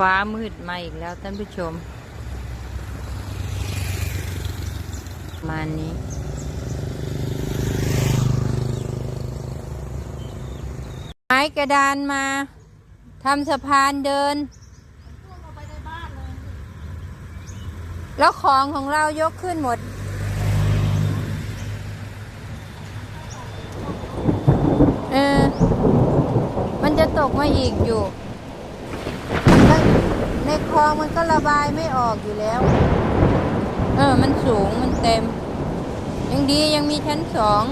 ฟ้ามืดมาอีกแล้วท่านผู้ชม มานี้ไม้กระดานมาทำสะพานเดิน แล้วของของเรายกขึ้นหมดเออมันจะตกมาอีกอยู่ ในคลองมันก็ระบายไม่ออกอยู่แล้ว เออ มันสูงมันเต็ม ยังดียังมีชั้นสอง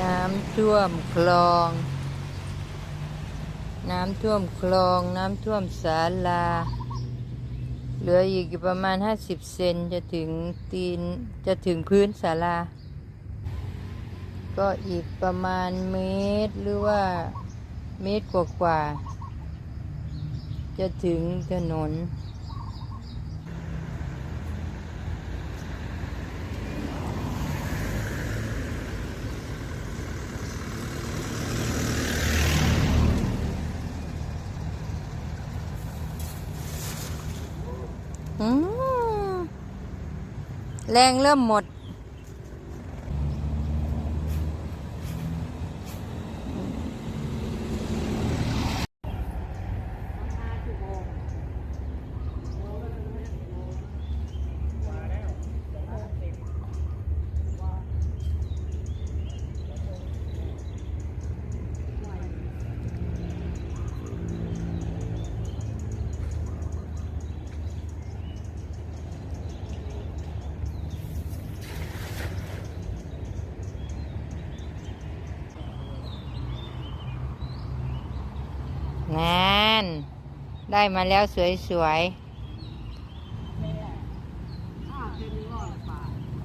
น้ำท่วมคลอง น้ำท่วมคลอง น้ำท่วมศาลา เหลืออีกประมาณห้าสิบเซนจะถึงตีน จะถึงพื้นศาลา ก็อีกประมาณเมตรหรือว่าเมตรกว่าๆจะถึงถนนอืมแรงเริ่มหมด งานได้มาแล้วสวยๆ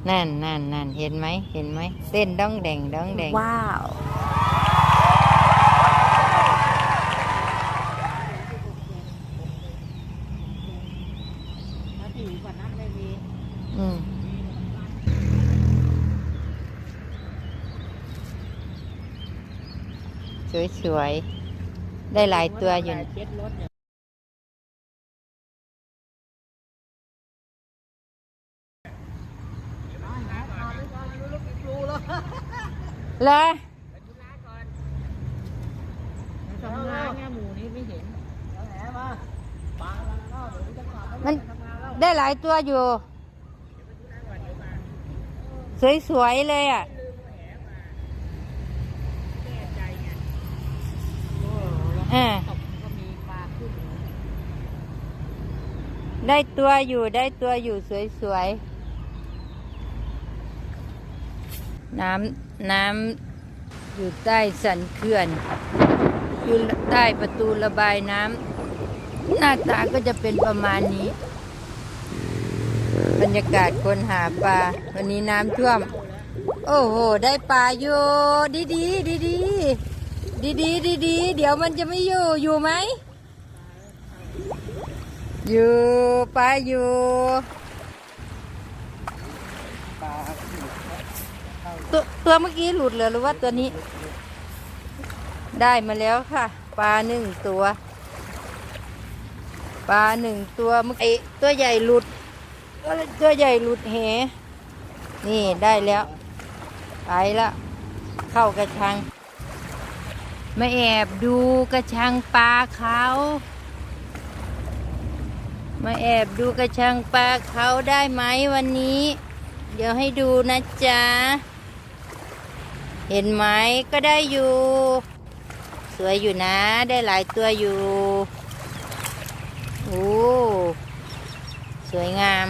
นั่นนั่นนั่นเห็นไหม เห็นไหมเต้นด้องแดงด้องแดง ว้าว อืมสวยๆ ได้หลายตัวอยู่นะเลยทำงานเนี่ยหมูนี่ไม่เห็นมันได้หลายตัวอยู่ สวย ๆ เลยอะ อ่าตกก็มีปลาขึ้นได้ตัวอยู่ได้ตัวอยู่สวยๆ น้ำน้ำอยู่ใต้สันเขื่อน อยู่ใต้ประตูระบายน้ำหน้าตาก็จะเป็นประมาณนี้ บรรยากาศคนหาปลา วันนี้น้ำท่วม โอ้โห ได้ปลาอยู่ดีดีดีดี ดีดีดีดีๆเดี๋ยวมันจะไม่อยู่ อยู่ไหม อยู่ปลาอยู่ตัวตัวเมื่อกี้หลุดเหรอหรือว่าตัวนี้ ได้มาแล้วค่ะ ปลาหนึ่งตัว ปลาหนึ่งตัวเมื่อกี้ตัวใหญ่หลุด ตัวใหญ่หลุดเหนี่ได้แล้ว ไปแล้วเข้ากระชัง มาแอบดูกระชังปลาเขามาแอบดูกระชังปลาเขาได้ไหมวันนี้ เดี๋ยวให้ดูนะจ๊ะ เห็นไหมก็ได้อยู่ สวยอยู่นะได้หลายตัวอยู่โอ้สวยงาม